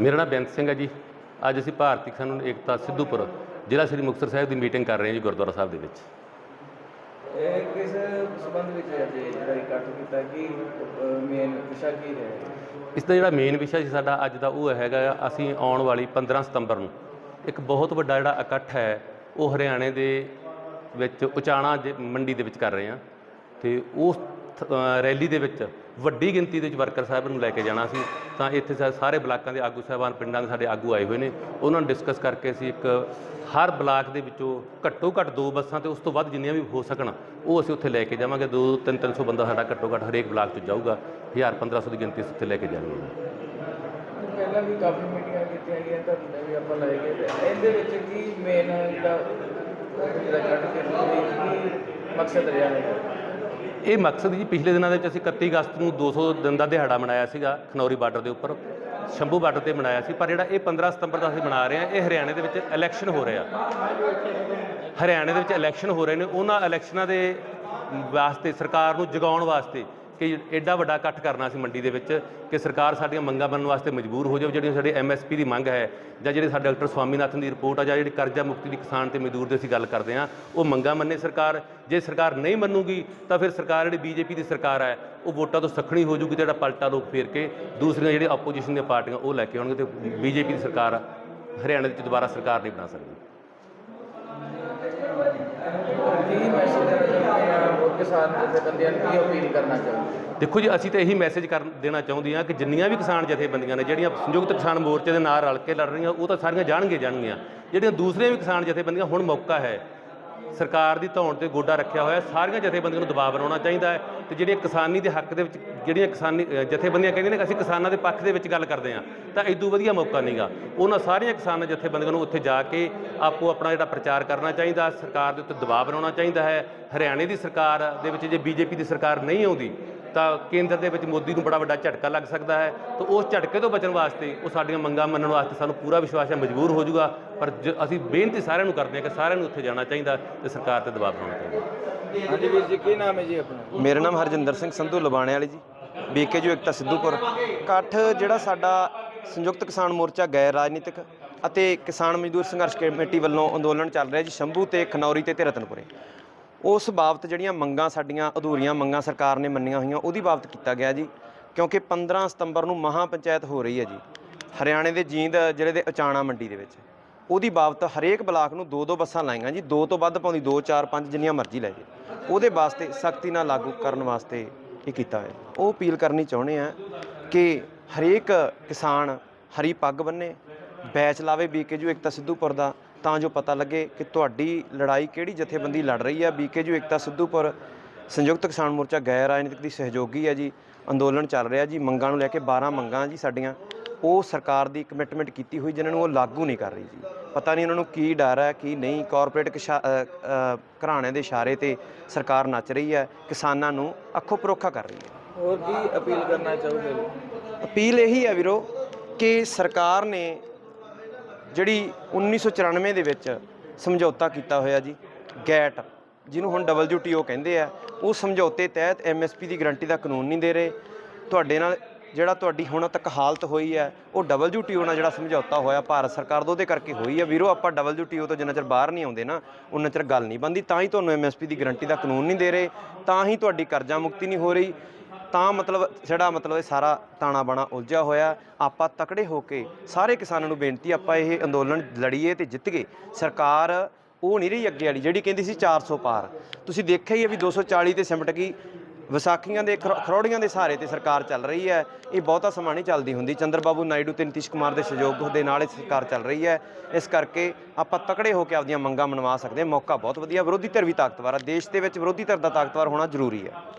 ਮੇਰਾ ਨਾਮ ਬੇਅੰਤ ਸਿੰਘ ਹੈ ਜੀ। ਅੱਜ ਅਸੀਂ ਭਾਰਤੀ ਕਿਸਾਨ ਏਕਤਾ ਸਿੱਧੂਪੁਰ ਜ਼ਿਲ੍ਹਾ ਸ੍ਰੀ ਮੁਕਤਸਰ ਸਾਹਿਬ ਦੀ ਮੀਟਿੰਗ ਕਰ ਰਹੇ ਹਾਂ ਜੀ ਗੁਰਦੁਆਰਾ ਸਾਹਿਬ ਦੇ ਵਿੱਚ। ਇਹ ਕਿਸ ਸੰਬੰਧ ਵਿੱਚ ਹੈ ਜੀ ਜਿਹੜਾ ਇਕੱਠ ਕੀਤਾ ਕਿ ਮੇਨ ਵਿਸ਼ਾ ਕੀ ਹੈ? ਇਸ ਦਾ ਜਿਹੜਾ ਮੇਨ ਵਿਸ਼ਾ ਸੀ ਸਾਡਾ ਅੱਜ ਦਾ ਉਹ ਹੈਗਾ ਅਸੀਂ ਆਉਣ ਵਾਲੀ 15 ਸਤੰਬਰ ਨੂੰ ਇੱਕ ਬਹੁਤ ਵੱਡਾ ਜਿਹੜਾ ਇਕੱਠ ਹੈ ਉਹ ਹਰਿਆਣੇ ਦੇ ਵਿੱਚ ਉਚਾਣਾ ਮੰਡੀ ਦੇ ਵਿੱਚ ਕਰ ਰਹੇ ਹਾਂ। ਤੇ ਉਸ ਰੈਲੀ ਦੇ ਵਿੱਚ ਵੱਡੀ ਗਿਣਤੀ ਦੇ ਵਿੱਚ ਵਰਕਰ ਸਾਹਿਬ ਨੂੰ ਲੈ ਕੇ ਜਾਣਾ ਸੀ। ਤਾਂ ਇੱਥੇ ਸਾਰੇ ਬਲਾਕਾਂ ਦੇ ਆਗੂ ਸਾਹਿਬਾਨ, ਪਿੰਡਾਂ ਦੇ ਸਾਡੇ ਆਗੂ ਆਏ ਹੋਏ ਨੇ। ਉਹਨਾਂ ਨੂੰ ਡਿਸਕਸ ਕਰਕੇ ਅਸੀਂ ਇੱਕ ਹਰ ਬਲਾਕ ਦੇ ਵਿੱਚੋਂ ਘੱਟੋ ਘੱਟ ਦੋ ਬੱਸਾਂ ਤੇ ਉਸ ਤੋਂ ਵੱਧ ਜਿੰਨੀਆਂ ਵੀ ਹੋ ਸਕਣ, ਉਹ ਅਸੀਂ ਉੱਥੇ ਲੈ ਕੇ ਜਾਵਾਂਗੇ। ਦੋ, ਤਿੰਨ ਤਿੰਨ ਸੌ ਬੰਦਾ ਸਾਡਾ ਘੱਟੋ ਘੱਟ ਹਰੇਕ ਬਲਾਕ 'ਚ ਜਾਊਗਾ। 1000 1500 ਦੀ ਗਿਣਤੀ ਅਸੀਂ ਉੱਥੇ ਲੈ ਕੇ ਜਾਵਾਂਗੇ ਪਹਿਲਾਂ ਵੀ ਕਾਫੀ ਮੀਟਿੰਗਾਂ ਕੀਤੀਆਂ ਗਈਆਂ ਤੁਹਾਡੇ ਵੀ ਆਪਾਂ ਲੈ ਗਏ ਤੇ ਇਹਦੇ ਵਿੱਚ ਕੀ ਮੇਨ ਜਿਹੜਾ ਜਿਹੜਾ ਇਕੱਠ ਕਰਨ ਮਕਸਦ ਰਿਹਾ ਹੈ ਇਹ ਮਕਸਦ ਜੀ, ਪਿਛਲੇ ਦਿਨਾਂ ਦੇ ਵਿੱਚ ਅਸੀਂ 31 ਅਗਸਤ ਨੂੰ 200 ਦਿਨ ਦਾ ਦਿਹਾੜਾ ਮਨਾਇਆ ਸੀਗਾ, ਖਨੌਰੀ ਬਾਰਡਰ ਦੇ ਉੱਪਰ। ਸ਼ੰਭੂ ਬਾਰਡਰ ਤੇ ਮਨਾਇਆ ਸੀ, ਪਰ ਜਿਹੜਾ ਇਹ 15 ਸਤੰਬਰ ਦਾ ਅਸੀਂ ਮਨਾ ਰਹੇ ਹਾਂ, ਇਹ ਹਰਿਆਣੇ ਦੇ ਵਿੱਚ ਇਲੈਕਸ਼ਨ ਹੋ ਰਿਹਾ। ਹਰਿਆਣੇ ਦੇ ਵਿੱਚ ਇਲੈਕਸ਼ਨ ਹੋ ਰਹੇ ਨੇ, ਉਹਨਾਂ ਇਲੈਕਸ਼ਨਾਂ ਦੇ ਵਾਸਤੇ, ਸਰਕਾਰ ਨੂੰ ਜਗਾਉਣ ਵਾਸਤੇ ਕਿ ਐਡਾ ਵੱਡਾ ਇਕੱਠ ਕਰਨਾ ਸੀ ਮੰਡੀ ਦੇ ਵਿੱਚ ਕਿ ਸਰਕਾਰ ਸਾਡੀਆਂ ਮੰਗਾਂ ਮੰਨਣ ਵਾਸਤੇ ਮਜਬੂਰ ਹੋ ਜਾਵੇ, ਜਿਹੜੀਆਂ ਸਾਡੇ ਐਮਐਸਪੀ ਦੀ ਮੰਗ ਹੈ ਜਾਂ ਜਿਹੜੇ ਸਾਡੇ ਡਾਕਟਰ ਸਵਾਮੀਨਾਥਨ ਦੀ ਰਿਪੋਰਟ ਆ ਜਾਂ ਜਿਹੜੀ ਕਰਜ਼ਾ ਮੁਕਤੀ ਦੀ ਕਿਸਾਨ ਤੇ ਮਜ਼ਦੂਰ ਦੀ ਅਸੀਂ ਗੱਲ ਕਰਦੇ ਹਾਂ, ਉਹ ਮੰਗਾਂ ਮੰਨੇ ਸਰਕਾਰ। ਜੇ ਸਰਕਾਰ ਨਹੀਂ ਮੰਨੂਗੀ, ਤਾਂ ਫਿਰ ਸਰਕਾਰ ਜਿਹੜੀ ਬੀਜੇਪੀ ਦੀ ਸਰਕਾਰ ਹੈ, ਉਹ ਵੋਟਾਂ ਤੋਂ ਸਖਣੀ ਹੋ ਜੂਗੀ ਤੇ ਜਿਹੜਾ ਪਲਟਾ ਲੋਕ ਫੇਰ ਕੇ ਦੂਸਰੀਆਂ ਜਿਹੜੀਆਂ ਆਪੋਜੀਸ਼ਨ ਦੀਆਂ ਪਾਰਟੀਆਂ, ਉਹ ਲੈ ਕੇ ਆਉਣਗੇ ਤੇ ਬੀਜੇਪੀ ਦੀ ਸਰਕਾਰ ਹਰਿਆਣਾ ਦੇ ਵਿੱਚ ਦੁਬਾਰਾ ਸਰਕਾਰ ਨਹੀਂ ਬਣਾ ਸਕਦੀ। ਕੀ ਮੈਸੇਜ ਕਿਸਾਨ ਜਥੇਬੰਦੀਆਂ ਨੂੰ ਕੀ ਅਪੀਲ ਕਰਨਾ ਚਾਹੁੰਦੇ ਦੇਖੋ ਜੀ, ਅਸੀਂ ਤਾਂ ਇਹੀ ਮੈਸੇਜ ਕਰ ਦੇਣਾ ਚਾਹੁੰਦੇ ਹਾਂ ਕਿ ਜਿੰਨੀਆਂ ਵੀ ਕਿਸਾਨ ਜਥੇਬੰਦੀਆਂ ਨੇ, ਜਿਹੜੀਆਂ ਸੰਯੁਕਤ ਕਿਸਾਨ ਮੋਰਚੇ ਦੇ ਨਾਲ ਰਲ ਕੇ ਲੜ ਰਹੀਆਂ, ਉਹ ਤਾਂ ਸਾਰੀਆਂ ਜਾਣਗੇ ਜਾਣਗੀਆਂ ਜਿਹੜੀਆਂ ਦੂਸਰੀਆਂ ਵੀ ਕਿਸਾਨ ਜਥੇਬੰਦੀਆਂ, ਹੁਣ ਮੌਕਾ ਹੈ ਸਰਕਾਰ ਦੀ ਧੌਣ ਤੇ ਗੋਡਾ ਰੱਖਿਆ ਹੋਇਆ ਸਾਰੀਆਂ ਜਥੇਬੰਦੀਆਂ ਨੂੰ ਦਬਾਅ ਬਣਾਉਣਾ ਚਾਹੀਦਾ ਹੈ ਤੇ ਜਿਹੜੀਆਂ ਕਿਸਾਨੀ ਦੇ ਹੱਕ ਦੇ ਵਿੱਚ, ਜਿਹੜੀਆਂ ਕਿਸਾਨੀ ਜਥੇਬੰਦੀਆਂ ਕਹਿੰਦੀਆਂ ਨੇ ਅਸੀਂ ਕਿਸਾਨਾਂ ਦੇ ਪੱਖ ਦੇ ਵਿੱਚ ਗੱਲ ਕਰਦੇ ਹਾਂ, ਤਾਂ ਇਦੋਂ ਵਧੀਆ ਮੌਕਾ ਨਹੀਂਗਾ ਉਹਨਾਂ ਸਾਰੀਆਂ ਕਿਸਾਨ ਜਥੇਬੰਦੀਆਂ ਨੂੰ ਉੱਥੇ ਜਾ ਕੇ ਆਪੋ ਆਪਣਾ ਜਿਹੜਾ ਪ੍ਰਚਾਰ ਕਰਨਾ ਚਾਹੀਦਾ, ਸਰਕਾਰ ਦੇ ਉੱਤੇ ਦਬਾਅ ਬਣਾਉਣਾ ਚਾਹੀਦਾ ਹੈ। ਹਰਿਆਣੇ ਦੀ ਸਰਕਾਰ ਦੇ ਵਿੱਚ ਜੇ ਬੀਜੇਪੀ ਦੀ ਸਰਕਾਰ ਨਹੀਂ ਆਉਂਦੀ ਤਾਂ ਕੇਂਦਰ ਦੇ ਵਿੱਚ ਮੋਦੀ ਨੂੰ ਬੜਾ ਵੱਡਾ ਝਟਕਾ ਲੱਗ ਸਕਦਾ ਹੈ। ਤਾਂ ਉਸ ਝਟਕੇ ਤੋਂ ਬਚਣ ਵਾਸਤੇ ਉਹ ਸਾਡੀਆਂ ਮੰਗਾਂ ਮੰਨਣ ਵਾਸਤੇ ਸਾਨੂੰ ਪੂਰਾ ਵਿਸ਼ਵਾਸ ਹੈ ਮਜਬੂਰ ਹੋ ਜਾਊਗਾ। ਪਰ ਜ- ਅਸੀਂ ਬੇਨਤੀ ਸਾਰਿਆਂ ਨੂੰ ਕਰਦੇ ਹਾਂ ਕਿ ਸਾਰਿਆਂ ਨੂੰ ਉੱਥੇ ਜਾਣਾ ਚਾਹੀਦਾ ਤੇ ਸਰਕਾਰ ਤੇ ਦਬਾਅ ਬਣਾਉਣਾ ਚਾਹੀਦਾ। ਹਾਂਜੀ ਵੀਰ ਜੀ ਕੀ ਨਾਮ ਹੈ ਜੀ ਆਪਣਾ? ਮੇਰਾ ਨਾਮ ਹਰਜਿੰਦਰ ਸਿੰਘ ਸੰਧੂ ਲਬਾਣੇ ਵਾਲੀ ਜੀ ਬੀਕੇ ਜੋ ਏਕਤਾ ਸਿੱਧੂਪੁਰ। ਇਕੱਠ ਜਿਹੜਾ ਸਾਡਾ ਸੰਯੁਕਤ ਕਿਸਾਨ ਮੋਰਚਾ ਗੈਰ ਰਾਜਨੀਤਿਕ ਅਤੇ ਕਿਸਾਨ ਮਜ਼ਦੂਰ ਸੰਘਰਸ਼ ਕਮੇਟੀ ਵੱਲੋਂ ਅੰਦੋਲਨ ਚੱਲ ਰਿਹਾ ਜੀ ਸ਼ੰਭੂ ਤੇ ਖਨੌਰੀ ਤੇ ਤੇ ਰਤਨਪੁਰੇ ਉਸ ਬਾਬਤ ਜਿਹੜੀਆਂ ਮੰਗਾਂ ਸਾਡੀਆਂ, ਅਧੂਰੀਆਂ ਮੰਗਾਂ ਸਰਕਾਰ ਨੇ ਮੰਨੀਆਂ ਹੋਈਆਂ, ਉਹਦੀ ਬਾਬਤ ਕੀਤਾ ਗਿਆ ਜੀ। ਕਿਉਂਕਿ 15 ਸਤੰਬਰ ਨੂੰ ਮਹਾ ਪੰਚਾਇਤ ਹੋ ਰਹੀ ਹੈ ਜੀ, ਹਰਿਆਣੇ ਦੇ ਜੀਂਦ ਜ਼ਿਲ੍ਹੇ ਦੇ ਅਚਾਣਾ ਮੰਡੀ ਦੇ ਵਿੱਚ। ਉਹਦੀ ਬਾਬਤ ਹਰੇਕ ਬਲਾਕ ਨੂੰ ਦੋ ਦੋ ਬੱਸਾਂ ਲਾਈਆਂ ਜੀ, ਦੋ ਤੋਂ ਵੱਧ ਪਾਉਂਦੀ 2 4 5 ਜਿੰਨੀਆਂ ਮਰਜ਼ੀ ਲੈ ਜੇ। ਉਹਦੇ ਵਾਸਤੇ ਸਖਤੀ ਨਾਲ ਲਾਗੂ ਕਰਨ ਵਾਸਤੇ ਇਹ ਕੀਤਾ ਹੋਇਆ। ਉਹ ਅਪੀਲ ਕਰਨੀ ਚਾਹੁੰਦੇ ਆ ਕਿ ਹਰੇਕ ਕਿਸਾਨ ਹਰੀ ਪੱਗ ਬੰਨੇ, ਬੈਚ ਲਾਵੇ ਬੀਕੇਯੂ ਇੱਕ ਤਾਂ ਸਿੱਧੂਪੁਰ ਦਾ ਤਾਂ ਜੋ ਪਤਾ ਲੱਗੇ ਕਿ ਤੁਹਾਡੀ ਲੜਾਈ ਕਿਹੜੀ ਜਥੇਬੰਦੀ ਲੜ ਰਹੀ ਹੈ। ਬੀਕੇਜੂ ਏਕਤਾ ਸਿੱਧੂਪੁਰ ਸੰਯੁਕਤ ਕਿਸਾਨ ਮੋਰਚਾ ਗੈਰ ਰਾਜਨੀਤਿਕ ਦੀ ਸਹਿਯੋਗੀ ਹੈ ਜੀ। ਅੰਦੋਲਨ ਚੱਲ ਰਿਹਾ ਜੀ। ਮੰਗਾਂ ਨੂੰ ਲੈ ਕੇ 12 ਮੰਗਾਂ ਜੀ ਸਾਡੀਆਂ। ਉਹ ਸਰਕਾਰ ਦੀ ਕਮਿਟਮੈਂਟ ਕੀਤੀ ਹੋਈ ਜਿਨ੍ਹਾਂ ਨੂੰ ਉਹ ਲਾਗੂ ਨਹੀਂ ਕਰ ਰਹੀ ਜੀ। ਪਤਾ ਨਹੀਂ ਉਹਨਾਂ ਨੂੰ ਕੀ ਡਰ ਹੈ ਕੀ ਨਹੀਂ। ਕਾਰਪੋਰੇਟ ਘਰਾਣਿਆਂ ਦੇ ਇਸ਼ਾਰੇ ਤੇ ਸਰਕਾਰ ਨੱਚ ਰਹੀ ਹੈ। ਕਿਸਾਨਾਂ ਨੂੰ ਅੱਖੋਂ ਪਰੋਖਾ ਕਰ ਰਹੀ ਹੈ। ਹੋਰ ਕੀ ਅਪੀਲ ਕਰਨਾ ਚਾਹੋਗੇ? ਅਪੀਲ ਇਹੀ ਹੈ ਵੀਰੋ ਕਿ ਸਰਕਾਰ ਨੇ ਜਿਹੜੀ 1994 ਦੇ ਵਿੱਚ ਸਮਝੌਤਾ ਕੀਤਾ ਹੋਇਆ ਜੀ, ਗੈਟ, ਜਿਹਨੂੰ ਹੁਣ WTO ਕਹਿੰਦੇ ਆ, ਉਹ ਸਮਝੌਤੇ ਤਹਿਤ MSP ਦੀ ਗਾਰੰਟੀ ਦਾ ਕਾਨੂੰਨ ਨਹੀਂ ਦੇ ਰਹੇ। ਤੁਹਾਡੇ ਨਾਲ ਜਿਹੜਾ ਤੁਹਾਡੀ ਹੁਣ ਤੱਕ ਹਾਲਤ ਹੋਈ ਹੈ, ਉਹ WTO ਨਾਲ ਜਿਹੜਾ ਸਮਝੌਤਾ ਹੋਇਆ, ਭਾਰਤ ਸਰਕਾਰ ਦਾ ਉਹਦੇ ਕਰਕੇ ਹੋਈ ਹੈ ਵੀਰੋ, ਆਪਾਂ WTO ਤੋਂ ਜਿੰਨਾ ਚਿਰ ਬਾਹਰ ਨਹੀਂ ਆਉਂਦੇ ਨਾ ਉਹਨਾਂ ਚਿਰ ਗੱਲ ਨਹੀਂ ਬੰਦੀ ਤਾਂ ਹੀ ਤੁਹਾਨੂੰ MSP ਦੀ ਗਾਰੰਟੀ ਦਾ ਕਾਨੂੰਨ ਨਹੀਂ ਦੇ ਰਹੇ, ਤਾਂ ਹੀ ਤੁਹਾਡੀ ਕਰਜ਼ਾ ਮੁਕਤੀ ਨਹੀਂ ਹੋ ਰਹੀ। ਤਾਂ ਮਤਲਬ ਜਿਹੜਾ ਮਤਲਬ ਇਹ ਸਾਰਾ ਤਾਣਾ ਬਾਣਾ ਉਲਝਿਆ ਹੋਇਆ, ਆਪਾਂ ਤਕੜੇ ਹੋ ਕੇ ਸਾਰੇ ਕਿਸਾਨਾਂ ਨੂੰ ਬੇਨਤੀ, ਆਪਾਂ ਇਹ ਅੰਦੋਲਨ ਲੜੀਏ ਤੇ ਜਿੱਤ ਗਏ। ਸਰਕਾਰ ਉਹ ਨਹੀਂ ਰਹੀ ਅੱਗੇ ਵਾਲੀ, ਜਿਹੜੀ ਕਹਿੰਦੀ ਸੀ 400 ਪਾਰ। ਤੁਸੀਂ ਦੇਖਿਆ ਹੀ ਹੈ ਵੀ 240 ਤੇ ਸਿਮਟ ਗਈ, ਵਿਸਾਖੀਆਂ ਦੇ, ਖਰੋ- ਖਰੋੜੀਆਂ ਦੇ ਸਹਾਰੇ ਤੇ ਸਰਕਾਰ ਚੱਲ ਰਹੀ ਹੈ। ਇਹ ਬਹੁਤਾ ਸਮਾਂ ਨਹੀਂ ਚੱਲਦੀ ਹੁੰਦੀ। ਚੰਦਰ ਬਾਬੂ ਨਾਇਡੂ ਤੇ ਨਿਤਿਸ਼ ਕੁਮਾਰ ਦੇ ਸਹਿਯੋਗ ਦੇ ਨਾਲ ਇਹ ਸਰਕਾਰ ਚੱਲ ਰਹੀ ਹੈ। ਇਸ ਕਰਕੇ ਆਪਾਂ ਤਕੜੇ ਹੋ ਕੇ ਆਪਦੀਆਂ ਮੰਗਾਂ ਮਨਵਾ ਸਕਦੇ ਹਾਂ। ਮੌਕਾ ਬਹੁਤ ਵਧੀਆ, ਵਿਰੋਧੀ ਧਿਰ ਵੀ ਤਾਕਤਵਰ ਹੈ ਦੇਸ਼ ਦੇ ਵਿੱਚ ਵਿਰੋਧੀ ਧਿਰ ਦਾ ਤਾਕਤਵਰ ਹੋਣਾ ਜ਼ਰੂਰੀ ਹੈ।